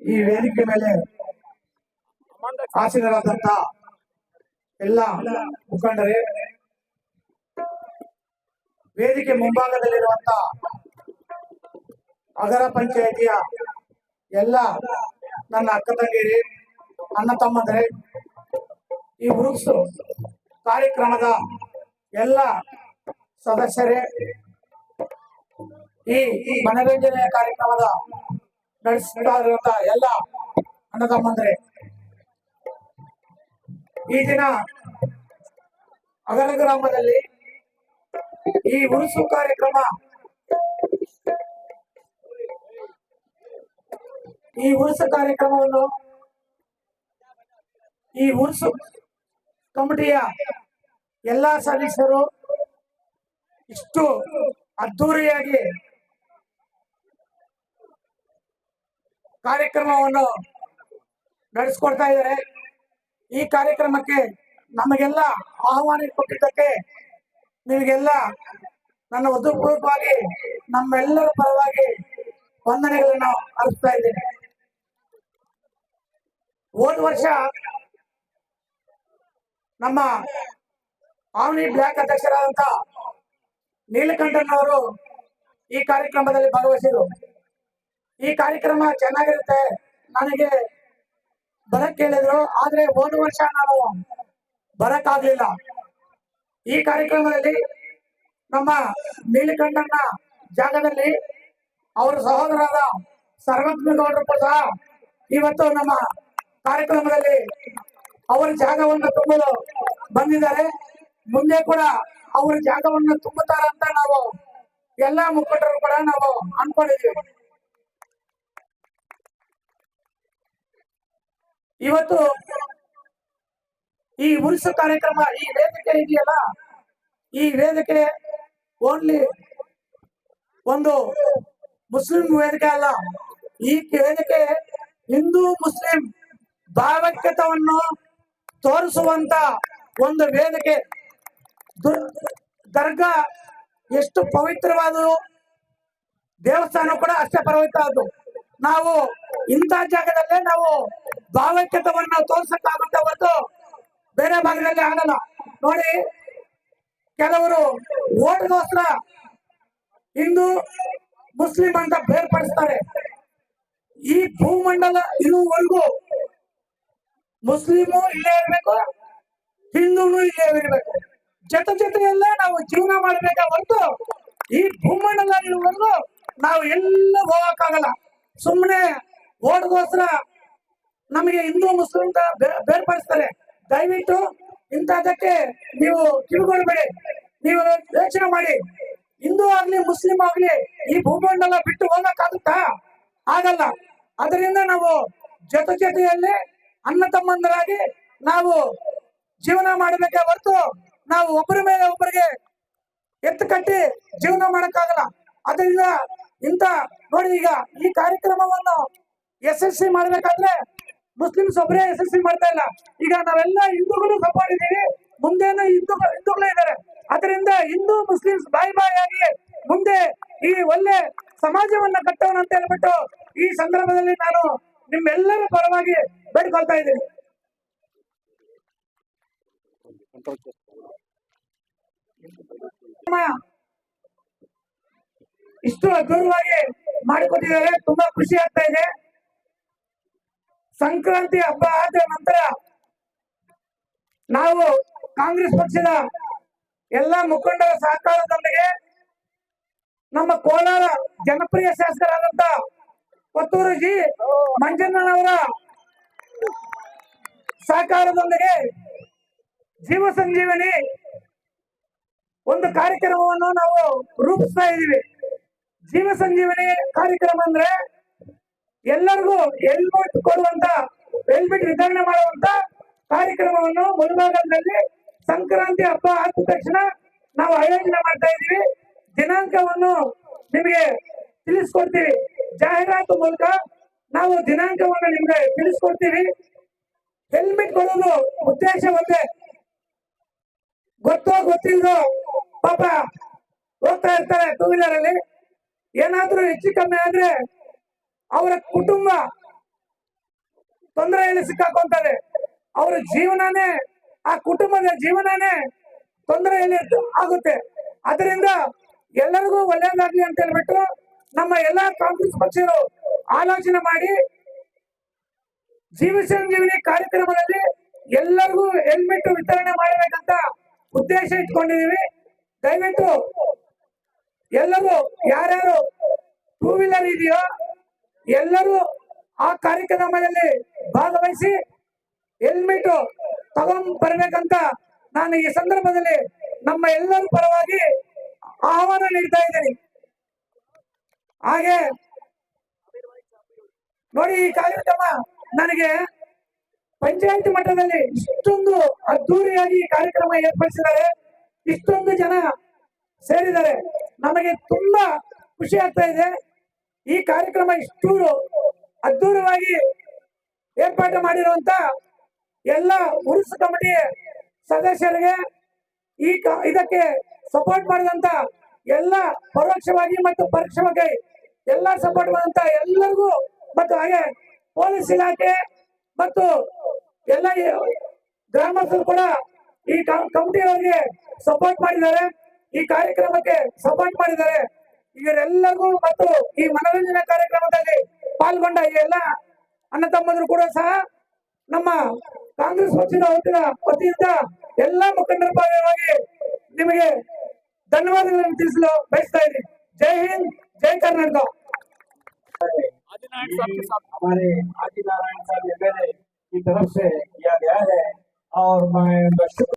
ವೇದಿಕೆ ಮೇಲೆ ಆಸೀನರಾದಂತ ಎಲ್ಲ ಮುಖಂಡರೇ, ವೇದಿಕೆ ಮುಂಭಾಗದಲ್ಲಿರುವಂತ ಅಗರ ಪಂಚಾಯಿತಿಯ ಎಲ್ಲ ನನ್ನ ಅಕ್ಕ ತಂಗಿರಿ ಅಣ್ಣ ತಮ್ಮಂದ್ರೆ, ಈ ವೃಕ್ಷ ಕಾರ್ಯಕ್ರಮದ ಎಲ್ಲ ಸದಸ್ಯರೇ ಈ ಈ ಮನರಂಜನೆಯ ಕಾರ್ಯಕ್ರಮದ ನಡೆಸ್ತಾ ಇರುವಂತ ಎಲ್ಲ ಅಣ್ಣ ತಮ್ಮಂದ್ರೆ ಈ ದಿನ ಅಗಲ ಗ್ರಾಮದಲ್ಲಿ ಈ ಉರುಸು ಕಾರ್ಯಕ್ರಮ ಈ ಉರುಸು ಕಾರ್ಯಕ್ರಮವನ್ನು ಈ ಉರುಸು ಕಮಿಟಿಯ ಎಲ್ಲಾ ಸದಸ್ಯರು ಇಷ್ಟು ಅದ್ದೂರಿಯಾಗಿ ಕಾರ್ಯಕ್ರಮವನ್ನು ನಡೆಸ್ಕೊಡ್ತಾ ಇದ್ದಾರೆ. ಈ ಕಾರ್ಯಕ್ರಮಕ್ಕೆ ನಮಗೆಲ್ಲ ಆಹ್ವಾನ ಕೊಟ್ಟಿದ್ದಕ್ಕೆ ನಿಮಗೆಲ್ಲ ನನ್ನ ಹೃದಯಪೂರ್ವಕವಾಗಿ ನಮ್ಮೆಲ್ಲರ ಪರವಾಗಿ ವಂದನೆಗಳನ್ನು ಅರ್ಪಿಸ್ತಾ ಇದ್ದೇನೆ. ಹೋದ ವರ್ಷ ನಮ್ಮ ಆವನಿ ಬ್ಲಾಕ್ ಅಧ್ಯಕ್ಷರಾದಂತ ನೀಲಕಂಠನವರು ಈ ಕಾರ್ಯಕ್ರಮದಲ್ಲಿ ಭಾಗವಹಿಸಿದರು. ಈ ಕಾರ್ಯಕ್ರಮ ಚೆನ್ನಾಗಿರುತ್ತೆ. ನನಗೆ ಬರಕ್ ಹೇಳಿದ್ರು, ಆದ್ರೆ ಹೋದ ವರ್ಷ ನಾನು ಬರಕ್ ಆಗ್ಲಿಲ್ಲ ಈ ಕಾರ್ಯಕ್ರಮದಲ್ಲಿ ನಮ್ಮ ನೀಲಕಂಠನ ಜಾಗದಲ್ಲಿ ಅವರ ಸಹೋದರಾದ ಸರ್ವಜ್ಞಗೌಡರು ಕೂಡ ಇವತ್ತು ನಮ್ಮ ಕಾರ್ಯಕ್ರಮದಲ್ಲಿ ಅವರ ಜಾಗವನ್ನು ತುಂಬಲು ಬಂದಿದ್ದಾರೆ. ಮುಂದೆ ಕೂಡ ಅವರ ಜಾಗವನ್ನು ತುಂಬುತ್ತಾರೆ ಅಂತ ನಾವು ಎಲ್ಲ ಮುಖಂಡರು ಕೂಡ ನಾವು ಅನ್ಕೊಂಡಿದ್ದೀವಿ. ಇವತ್ತು ಈ ಉರುಸು ಕಾರ್ಯಕ್ರಮ ಈ ವೇದಿಕೆ ಇದೆಯಲ್ಲ? ಈ ವೇದಿಕೆ ಓನ್ಲಿ ಒಂದು ಮುಸ್ಲಿಂ ವೇದಿಕೆ ಅಲ್ಲ. ಈ ವೇದಿಕೆ ಹಿಂದೂ ಮುಸ್ಲಿಂ ಭಾವೈಕ್ಯತವನ್ನು ತೋರಿಸುವಂತ ಒಂದು ವೇದಿಕೆ. ದರ್ಗಾ ಎಷ್ಟು ಪವಿತ್ರವಾದವು ದೇವಸ್ಥಾನ ಕೂಡ ಅಷ್ಟೇ ಪವಿತ್ರ ಅದು. ನಾವು ಇಂಥ ಜಾಗದಲ್ಲೇ ನಾವು ಭಾವೈಕ್ಯತವನ್ನ ತೋರ್ಸಕ್ಕಾಗುತ್ತೆ ಹೊರತು ಬೇರೆ ಭಾಗದಲ್ಲಿ ಆಗಲ್ಲ. ನೋಡಿ, ಕೆಲವರು ಓಟ್ಗೋಸ್ಕರ ಹಿಂದೂ, ಮುಸ್ಲಿಂ ಅಂತ ಬೇರ್ಪಡಿಸ್ತಾರೆ. ಈ ಭೂಮಂಡಲ ಇರುವವರೆಗೂ ಮುಸ್ಲಿಮು ಇಲ್ಲೇ ಇರಬೇಕು, ಹಿಂದೂನು ಇಲ್ಲೇ ಇರಬೇಕು. ಜೊತೆ ಜೊತೆಯಲ್ಲೇ ನಾವು ಜೀವನ ಮಾಡ್ಬೇಕಾ ಹೊರತು ಈ ಭೂಮಂಡಲ ಇರುವವರೆಗೂ ನಾವು ಎಲ್ಲ ಹೋಗಕ್ಕಾಗಲ್ಲ. ಸುಮ್ಮನೆ ಓಟ್ಗೋಸ್ಕರ ನಮಗೆ ಹಿಂದೂ ಮುಸ್ಲಿಂ ಬೇರ್ಪಡಿಸ್ತಾರೆ. ದಯವಿಟ್ಟು ಇಂಥದಕ್ಕೆ ನೀವು ಕಿವಿಗೊಳ್ಬೇಡಿ ನೀವು ಯೋಚನೆ ಮಾಡಿ. ಹಿಂದೂ ಆಗ್ಲಿ, ಮುಸ್ಲಿಂ ಆಗ್ಲಿ, ಈ ಭೂಮಂಡಲ ಬಿಟ್ಟು ಹೋಗಕ್ಕಾಗುತ್ತಾ? ಆಗಲ್ಲ. ಅದರಿಂದ ನಾವು ಜೊತೆ ಜೊತೆಯಲ್ಲಿ ಅನ್ನ ತಮ್ಮಂದರಾಗಿ ನಾವು ಜೀವನ ಮಾಡಬೇಕೇ ಹೊರತು ನಾವು ಒಬ್ಬರ ಮೇಲೆ ಒಬ್ಬರಿಗೆ ಎತ್ತು ಕಟ್ಟಿ ಜೀವನ ಮಾಡಕ್ಕಾಗಲ್ಲ. ಅದರಿಂದ ಇಂಥ ನೋಡಿ ಈಗ ಈ ಕಾರ್ಯಕ್ರಮವನ್ನು ಯಶಸ್ವಿ ಮಾಡ್ಬೇಕಾದ್ರೆ ಮುಸ್ಲಿಮ್ಸ್ ಒಬ್ಬರೇ ಯಶಸ್ವಿ ಮಾಡ್ತಾ ಇಲ್ಲ. ಈಗ ನಾವೆಲ್ಲ ಹಿಂದೂಗಳು ಇದ್ದೀವಿ. ಮುಂದೇನು ಹಿಂದೂಗಳು ಹಿಂದೂಗಳೇ ಇದ್ದಾರೆ. ಅದರಿಂದ ಹಿಂದೂ ಮುಸ್ಲಿಮ್ಸ್ ಬಾಯಿ ಆಗಿ ಮುಂದೆ ಈ ಒಳ್ಳೆ ಸಮಾಜವನ್ನ ಕಟ್ಟೋಣ ಅಂತ ಹೇಳ್ಬಿಟ್ಟು ಈ ಸಂದರ್ಭದಲ್ಲಿ ನಾನು ನಿಮ್ಮೆಲ್ಲರ ಪರವಾಗಿ ಬೇಡ್ಕೊಳ್ತಾ ಇದ್ದೀನಿ. ಇಷ್ಟು ಅದ್ಭುತವಾಗಿ ಮಾಡಿಕೊಟ್ಟಿದ್ದಾರೆ. ತುಂಬಾ ಖುಷಿ ಆಗ್ತಾ ಇದೆ. ಸಂಕ್ರಾಂತಿ ಹಬ್ಬ ಆದ ನಂತರ ನಾವು ಕಾಂಗ್ರೆಸ್ ಪಕ್ಷದ ಎಲ್ಲ ಮುಖಂಡರ ಸಹಕಾರದೊಂದಿಗೆ ನಮ್ಮ ಕೋಲಾರ ಜನಪ್ರಿಯ ಶಾಸಕರಾದಂತ ಕೊತ್ತೂರು ಜಿ ಮಂಜಣ್ಣನವರ ಸಹಕಾರದೊಂದಿಗೆ ಜೀವ ಸಂಜೀವನಿ ಒಂದು ಕಾರ್ಯಕ್ರಮವನ್ನು ನಾವು ರೂಪಿಸ್ತಾ ಇದ್ದೀವಿ. ಜೀವ ಸಂಜೀವನಿ ಕಾರ್ಯಕ್ರಮ ಅಂದ್ರೆ ಎಲ್ಲರಿಗೂ ಹೆಲ್ಮೆಟ್ ಕೊಡುವಂತ ಹೆಲ್ಮೆಟ್ ವಿತರಣೆ ಮಾಡುವಂತ ಕಾರ್ಯಕ್ರಮವನ್ನು ಮುಳಬಾಗಲದಲ್ಲಿ ಸಂಕ್ರಾಂತಿ ಹಬ್ಬ ಆದ ತಕ್ಷಣ ನಾವು ಆಯೋಜನೆ ಮಾಡ್ತಾ ಇದೀವಿ ದಿನಾಂಕವನ್ನು ನಿಮಗೆ ತಿಳಿಸ್ಕೊಡ್ತೀವಿ. ಜಾಹೀರಾತು ಮೂಲಕ ನಾವು ದಿನಾಂಕವನ್ನು ನಿಮ್ಗೆ ತಿಳಿಸ್ಕೊಡ್ತೀವಿ. ಹೆಲ್ಮೆಟ್ ಕೊಡೋದು ಉದ್ದೇಶ ಒಂದೇ. ಗೊತ್ತೋ ಗೊತ್ತಿಲ್ಲದೋ ಪಾಪ ಹೋಗ್ತಾ ಇರ್ತಾರೆ ಟೂ ವೀಲರ್ ಅಲ್ಲಿ. ಏನಾದ್ರೂ ಹೆಚ್ಚು ಕಮ್ಮಿ ಆದ್ರೆ ಅವರ ಕುಟುಂಬ ತೊಂದರೆಯಲ್ಲಿ ಸಿಕ್ಕಾಕೊಂತಾರೆ ಅವರ ಜೀವನನೇ, ಆ ಕುಟುಂಬದ ಜೀವನನೇ ತೊಂದರೆಯಲ್ಲಿ ಆಗುತ್ತೆ. ಅದರಿಂದ ಎಲ್ಲರಿಗೂ ಒಳ್ಳೆಯದಾಗ್ಲಿ ಅಂತ ಹೇಳ್ಬಿಟ್ಟು ನಮ್ಮ ಎಲ್ಲಾ ಕಾಂಗ್ರೆಸ್ ಪಕ್ಷರು ಆಲೋಚನೆ ಮಾಡಿ ಜೀವ ಸಂಜೀವಿನಿ ಕಾರ್ಯಕ್ರಮದಲ್ಲಿ ಎಲ್ಲರಿಗೂ ಹೆಲ್ಮೆಟ್ ವಿತರಣೆ ಮಾಡಬೇಕಂತ ಉದ್ದೇಶ ಇಟ್ಕೊಂಡಿದೀವಿ. ದಯವಿಟ್ಟು ಎಲ್ಲರೂ ಯಾರ್ಯಾರು ಟೂ ವೀಲರ್ ಇದೆಯೋ ಎಲ್ಲರೂ ಆ ಕಾರ್ಯಕ್ರಮದಲ್ಲಿ ಭಾಗವಹಿಸಿ ಹೆಲ್ಮೆಟ್ ತಗೊಂಡ್ ಬರ್ಬೇಕಂತ ನಾನು ಈ ಸಂದರ್ಭದಲ್ಲಿ ನಮ್ಮ ಎಲ್ಲರ ಪರವಾಗಿ ಆಹ್ವಾನ ನೀಡ್ತಾ ಇದ್ದೀನಿ. ಹಾಗೆ ನೋಡಿ ಈ ಕಾರ್ಯಕ್ರಮ ನನಗೆ ಪಂಚಾಯತ್ ಮಟ್ಟದಲ್ಲಿ ಇಷ್ಟೊಂದು ಅದ್ದೂರಿಯಾಗಿ ಕಾರ್ಯಕ್ರಮ ಏರ್ಪಡಿಸಿದ್ದಾರೆ. ಇಷ್ಟೊಂದು ಜನ ಸೇರಿದ್ದಾರೆ. ನಮಗೆ ತುಂಬಾ ಖುಷಿ ಆಗ್ತಾ ಇದೆ. ಈ ಕಾರ್ಯಕ್ರಮ ಇಷ್ಟೂರು ಅದ್ದೂರವಾಗಿ ಏರ್ಪಾಟು ಮಾಡಿರುವಂತ ಎಲ್ಲ ಉರುಸು ಕಮಿಟಿ ಸದಸ್ಯರಿಗೆ ಈ ಇದಕ್ಕೆ ಸಪೋರ್ಟ್ ಮಾಡಿದಂತ ಎಲ್ಲ ಪರೋಕ್ಷವಾಗಿ ಮತ್ತು ಪರೋಕ್ಷವಾಗಿ ಎಲ್ಲ ಸಪೋರ್ಟ್ ಮಾಡಿದಂತ ಎಲ್ಲರಿಗೂ ಮತ್ತು ಹಾಗೆ ಪೊಲೀಸ್ ಇಲಾಖೆ ಮತ್ತು ಎಲ್ಲ ಗ್ರಾಮಸ್ಥರು ಕೂಡ ಈ ಕಮಿಟಿಯವರಿಗೆ ಸಪೋರ್ಟ್ ಮಾಡಿದ್ದಾರೆ. ಈ ಕಾರ್ಯಕ್ರಮಕ್ಕೆ ಸಪೋರ್ಟ್ ಮಾಡಿದ್ದಾರೆ. ಇವರೆಲ್ಲರಿಗೂ ಮತ್ತು ಈ ಮನರಂಜನಾ ಕಾರ್ಯಕ್ರಮದಲ್ಲಿ ಪಾಲ್ಗೊಂಡ ಈ ಎಲ್ಲ ಅಣ್ಣ ತಮ್ಮಂದರು ಕೂಡ ಸಹ ನಮ್ಮ ಕಾಂಗ್ರೆಸ್ ಪಕ್ಷದ ವತಿಯ ವತಿಯಿಂದ ಎಲ್ಲ ಮುಖಂಡರ ಪರವಾಗಿ ನಿಮಗೆ ಧನ್ಯವಾದಗಳನ್ನು ತಿಳಿಸಲು ಬಯಸ್ತಾ ಇದ್ದೀನಿ ಜೈ ಹಿಂದ್ ಜೈ ಕರ್ನಾಟಕ आदिनारायण साहब के साथ हमारे आदिनारायण साहब एमएलए की तरफ से किया गया है और मैं शुक्र